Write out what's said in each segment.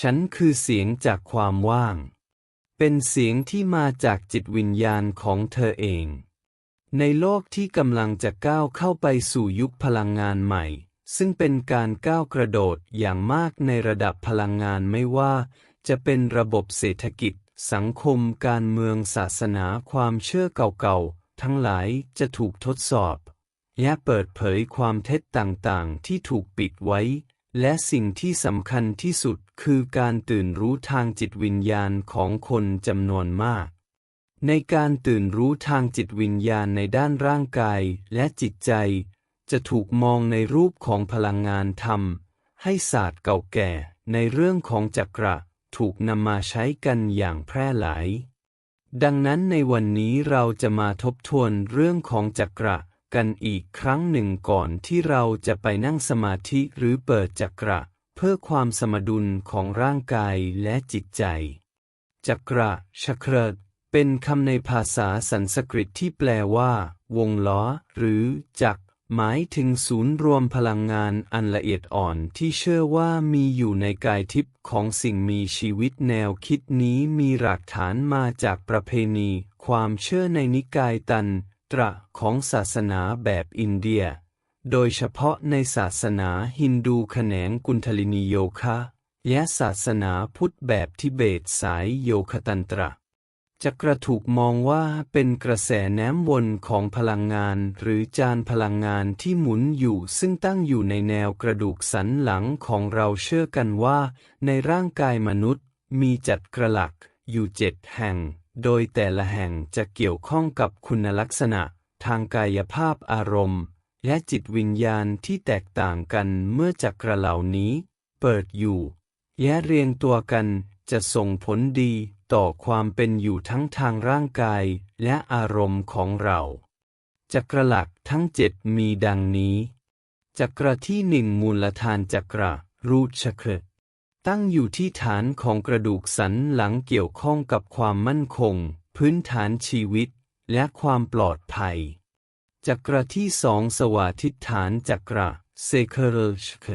ฉันคือเสียงจากความว่าง เป็นเสียงที่มาจากจิตวิญญาณของเธอเอง ในโลกที่กำลังจะก้าวเข้าไปสู่ยุคพลังงานใหม่ ซึ่งเป็นการก้าวกระโดดอย่างมากในระดับพลังงานไม่ว่า จะเป็นระบบเศรษฐกิจ สังคมการเมืองศาสนาความเชื่อเก่าๆ ทั้งหลายจะถูกทดสอบ และเปิดเผยความเท็จต่างๆ ที่ถูกปิดไว้ และสิ่งที่สำคัญที่สุด คือการตื่นรู้ทางจิตวิญญาณของคนจำนวนมาก ในการตื่นรู้ทางจิตวิญญาณในด้านร่างกายและจิตใจ จะถูกมองในรูปของพลังงานธรรม ให้ศาสตร์เก่าแก่ในเรื่องของจักระถูกนำมาใช้กันอย่างแพร่หลาย ดังนั้นในวันนี้เราจะมาทบทวนเรื่องของจักระกันอีกครั้งหนึ่งก่อนที่เราจะไปนั่งสมาธิหรือเปิดจักระ เพื่อความสมดุลของร่างกายและจิตใจ จักระชักรเป็นคำในภาษาสันสกฤตที่แปลว่า วงล้อ หรือ จักรหมายถึงศูนย์รวมพลังงานอันละเอียดอ่อนที่เชื่อว่ามีอยู่ในกายทิพย์ของสิ่งมีชีวิตแนวคิดนี้มีหลักฐานมาจากประเพณี ความเชื่อในนิกายตันตระของศาสนาแบบอินเดีย โดยเฉพาะในศาสนาฮินดูแขนงกุนทลินีโยคะ และศาสนาพุทธแบบทิเบตสายโยคตันตระจักระถูกมองว่าเป็นกระแสแน้มวนของพลังงานหรือจานพลังงานที่หมุนอยู่ซึ่งตั้งอยู่ในแนวกระดูกสันหลังของเราเชื่อกันว่า ในร่างกายมนุษย์ มีจัดกระหลักอยู่เจ็ดแห่ง โดยแต่ละแห่งจะเกี่ยวข้องกับคุณลักษณะ ทางกายภาพอารมณ์ และจิตวิญญาณที่แตกต่างกันเมื่อจักรเหล่านี้ เปิดอยู่แยะเรียงตัวกันจะส่งผลดีต่อความเป็นอยู่ทั้งทางร่างกายและอารมณ์ของเรา จักรหลักทั้งเจ็ดมีดังนี้ จักรที่หนึ่งมูลฐานจักรรูชครตั้งอยู่ที่ฐานของกระดูกสันหลังเกี่ยวข้องกับความมั่นคง พื้นฐานชีวิต และความปลอดภัย จักรที่สองสวาทิฐานจักรเซเคเรชค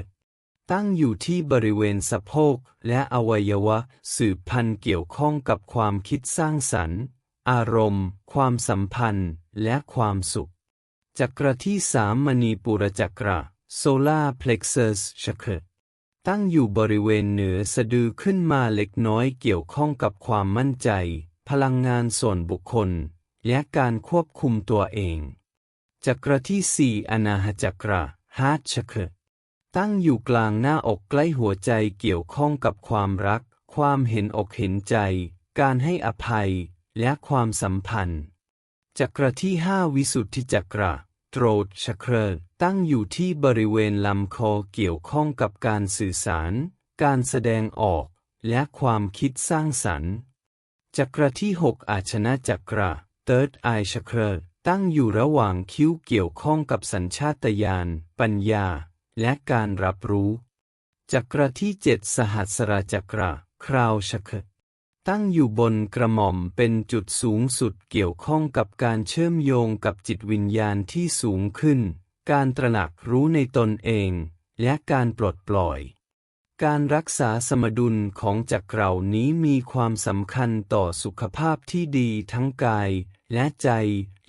ตั้งอยู่ที่บริเวณสะโพกและอวัยวะสืบพันธุ์เกี่ยวข้องกับความคิดสร้างสรรค์ อารมณ์ ความสัมพันธ์ และความสุข จักรที่สามมณีปุรจักรโซลาเพล็กซัสชักตั้งอยู่บริเวณเหนือสะดือขึ้นมาเล็กน้อยเกี่ยวข้องกับความมั่นใจ พลังงานส่วนบุคคล และการควบคุมตัวเอง จักรที่สี่อนาหจักระฮาชักตั้งอยู่กลางหน้าอกใกล้หัวใจเกี่ยวข้องกับความรัก ความเห็นอกเห็นใจ การให้อภัย และความสัมพันธ์ จักรที่ห้าวิสุทธิจักระโตรดชักรตั้งอยู่ที่บริเวณลำคอเกี่ยวข้องกับการสื่อสาร การแสดงออก และความคิดสร้างสรรค์ จักรที่หกอาชนะจักระ Third Eye Chakra ตั้งอยู่ระหว่างคิ้วเกี่ยวข้องกับสัญชาตญาณ ปัญญา และการรับรู้ จักรที่เจ็ดสหัสราจักระคราวชักตั้งอยู่บนกระหม่อมเป็นจุดสูงสุดเกี่ยวข้องกับการเชื่อมโยงกับจิตวิญญาณที่สูงขึ้น การตระหนักรู้ในตนเอง และการปลดปล่อย การรักษาสมดุลของจักรเหล่านี้มีความสำคัญต่อสุขภาพที่ดีทั้งกาย และใจ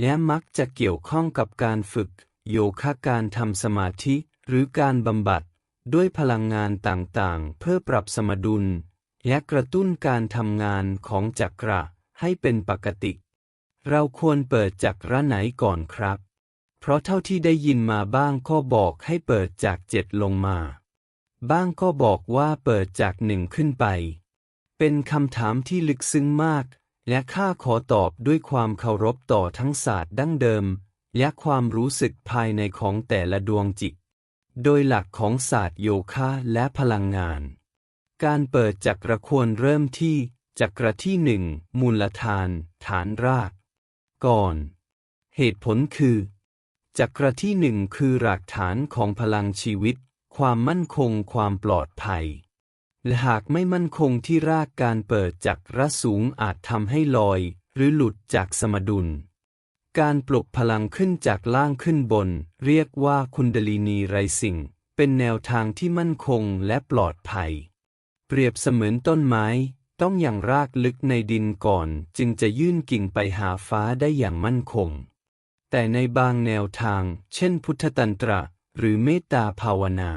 และมักจะเกี่ยวข้องกับการฝึก โยคะการทำสมาธิ หรือการบำบัด ด้วยพลังงานต่างๆ เพื่อปรับสมดุล และกระตุ้นการทำงานของจักระให้เป็นปกติ เราควรเปิดจักระไหนก่อนครับ เพราะเท่าที่ได้ยินมาบ้างก็บอกให้เปิดจากเจ็ดลงมา บ้างก็บอกว่าเปิดจากหนึ่งขึ้นไป เป็นคำถามที่ลึกซึ้งมาก และข้าขอตอบด้วยความเคารพต่อทั้งศาสตร์ดั้งเดิม และความรู้สึกภายในของแต่ละดวงจิต โดยหลักของศาสตร์โยคะและพลังงาน การเปิดจักรควรเริ่มที่จักรที่หนึ่งมูลฐาน ฐานราก ก่อน เหตุผลคือจักรที่หนึ่งคือรากฐานของพลังชีวิต ความมั่นคงความปลอดภัย และหากไม่มั่นคงที่รากการเปิดจักระสูงอาจทำให้ลอย หรือหลุดจากสมดุล การปลุกพลังขึ้นจากล่างขึ้นบน เรียกว่าคุนดลีนีไรสิงเป็นแนวทางที่มั่นคงและปลอดภัย เปรียบเสมือนต้นไม้ ต้องอย่างรากลึกในดินก่อน จึงจะยื่นกิ่งไปหาฟ้าได้อย่างมั่นคง แต่ในบางแนวทาง เช่นพุทธตันตระ หรือเมตตาภาวนา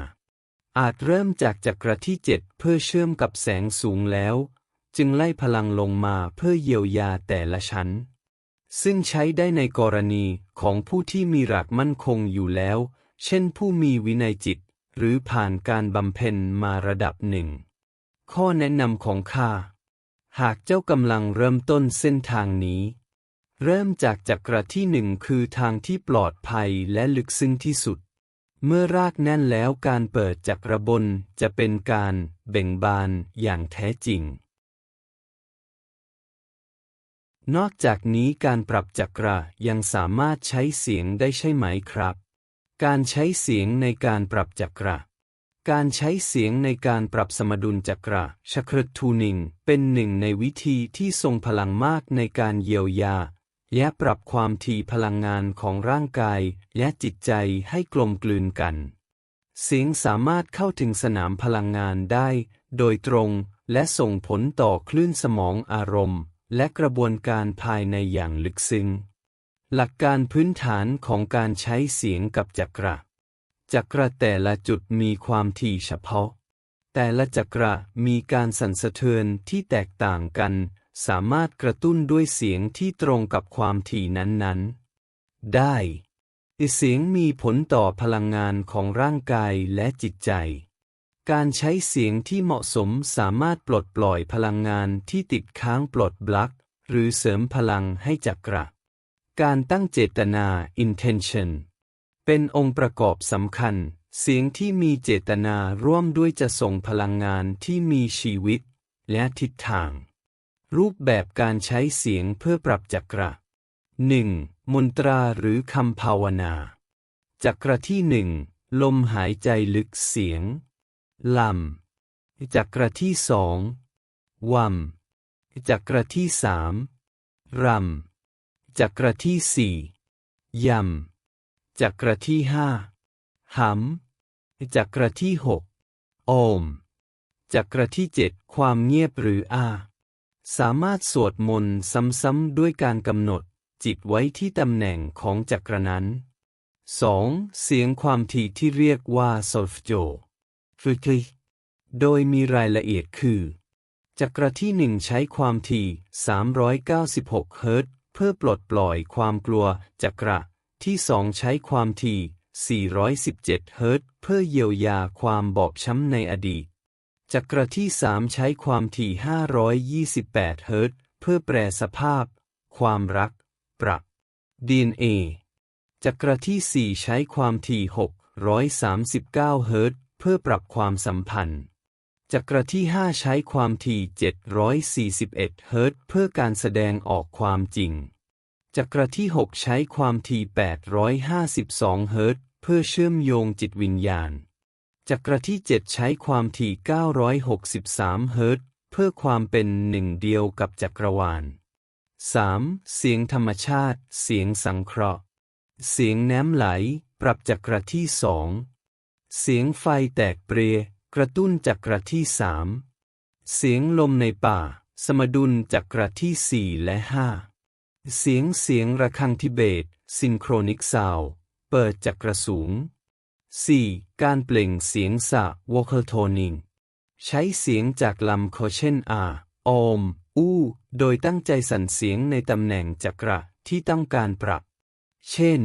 อาจเริ่มจากจักรที่เจ็ดเพื่อเชื่อมกับแสงสูงแล้ว จึงไล่พลังลงมาเพื่อเยียวยาแต่ละชั้น ซึ่งใช้ได้ในกรณีของผู้ที่มีหลักมั่นคงอยู่แล้ว เช่นผู้มีวินัยจิต หรือผ่านการบำเพ็ญมาระดับหนึ่ง ข้อแนะนำของข้าหากเจ้ากำลังเริ่มต้นเส้นทางนี้ เริ่มจากจักรที่หนึ่งคือทางที่ปลอดภัยและลึกซึ้งที่สุด เมื่อรากแน่นแล้วการเปิดจักระบนจะเป็นการเบ่งบานอย่างแท้จริง นอกจากนี้การปรับจักระยังสามารถใช้เสียงได้ใช่ไหมครับ การใช้เสียงในการปรับจักระการใช้เสียงในการปรับสมดุลจักระชักรทูนิง เป็นหนึ่งในวิธีที่ทรงพลังมากในการเยียวยา และปรับความถี่พลังงานของร่างกายและจิตใจให้กลมกลืนกัน เสียงสามารถเข้าถึงสนามพลังงานได้ โดยตรงและส่งผลต่อคลื่นสมองอารมณ์ และกระบวนการภายในอย่างลึกซึ้ง หลักการพื้นฐานของการใช้เสียงกับจักระจักระแต่ละจุดมีความถี่เฉพาะ แต่ละจักระมีการสั่นสะเทือนที่แตกต่างกัน สามารถกระตุ้นด้วยเสียงที่ตรงกับความถี่นั้นๆ ได้เสียงมีผลต่อพลังงานของร่างกายและจิตใจ การใช้เสียงที่เหมาะสมสามารถปลดปล่อยพลังงานที่ติดค้างปลดบลัก หรือเสริมพลังให้จักระการตั้งเจตนา intention เป็นองค์ประกอบสำคัญ เสียงที่มีเจตนาร่วมด้วยจะส่งพลังงานที่มีชีวิต และทิศทาง รูปแบบการใช้เสียงเพื่อปรับจักระ 1. มนตราหรือคำภาวนา จักระที่หนึ่งลมหายใจลึกเสียงลำจักระที่สองวัมจักระที่สามรำจักระที่สี่ยำจักระที่ห้าหำจักระที่หกโอมจักระที่เจ็ดความเงียบหรืออา สามารถสวดมนต์ซ้ำๆด้วยการกำหนดจิตไว้ที่ตำแหน่งของจักรนั้น 2. เสียงความถี่ที่เรียกว่าโซฟโจฝึกโดยมีรายละเอียดคือ จักรที่หนึ่งใช้ความถี่ 396 เฮิรตซ์เพื่อปลดปล่อยความกลัว จักระที่สองใช้ความถี่ 417 เฮิรตซ์เพื่อเยียวยาความบอบช้ำในอดีต จักรที่สามใช้ความถี่ 528 เฮิรตซ์เพื่อแปรสภาพ ความรัก ปรับ DNA จักรที่สี่ใช้ความถี่ 639 เฮิรตซ์เพื่อปรับความสัมพันธ์จักรที่ห้าใช้ความถี่ 741 เฮิรตซ์เพื่อการแสดงออกความจริง จักรที่หกใช้ความถี่ 852 เฮิรตซ์เพื่อเชื่อมโยงจิตวิญญาณ จักรที่เจ็ดใช้ความถี่ 963 เฮิรตซ์เพื่อความเป็นหนึ่งเดียวกับจักรวาล 3. เสียงธรรมชาติ เสียงสังเคราะห์ เสียงน้ำไหล ปรับจักรที่สองเสียงไฟแตกเปรียกระตุ้นจักรที่สามเสียงลมในป่า สมดุลจักรที่สี่และห้าเสียงเสียงระฆังทิเบต ซินโครนิกซาว เปิดจักรสูง 4. การเปล่งเสียงสะวอลโทนิงใช้เสียงจากลำโคเช่นอาออม อู้ โดยตั้งใจสั่นเสียงในตำแหน่งจักระที่ต้องการปรับ เช่น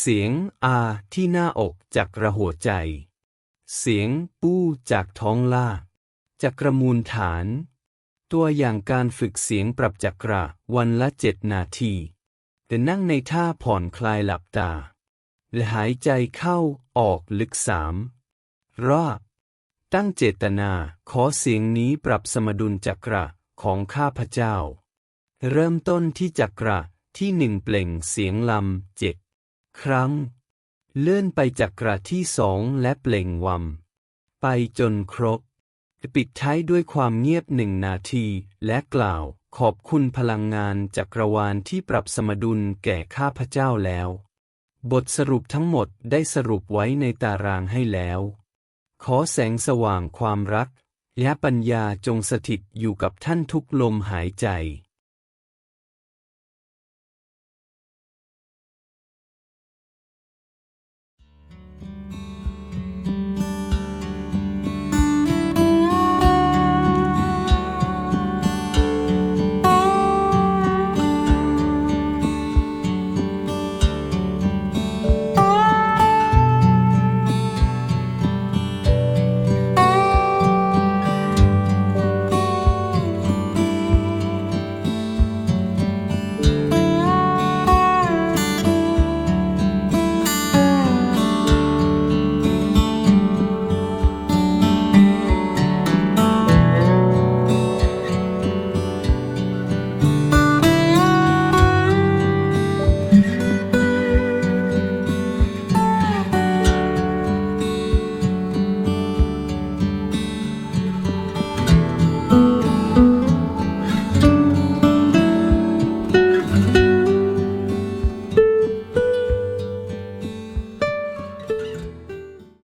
เสียงอาที่หน้าอกจากระหัวใจ เสียงปู้จากท้องล่าจักระมูลฐาน ตัวอย่างการฝึกเสียงปรับจักระวันละเจ็ดนาที แต่นั่งในท่าผ่อนคลายหลับตา และหายใจเข้าออกลึกสามรอบตั้งเจตนาขอเสียงนี้ปรับสมดุลจักระของข้าพเจ้า เริ่มต้นที่จักระที่หนึ่งเปล่งเสียงลำเจ็ดครั้ง เลื่อนไปจักระที่สองและเปล่งวัมไปจนครบ ปิดท้ายด้วยความเงียบหนึ่งนาทีและกล่าว ขอบคุณพลังงานจักรวาลที่ปรับสมดุลแก่ข้าพเจ้าแล้ว บทสรุปทั้งหมดได้สรุปไว้ในตารางให้แล้ว ขอแสงสว่างความรัก และปัญญาจงสถิตอยู่กับท่านทุกลมหายใจ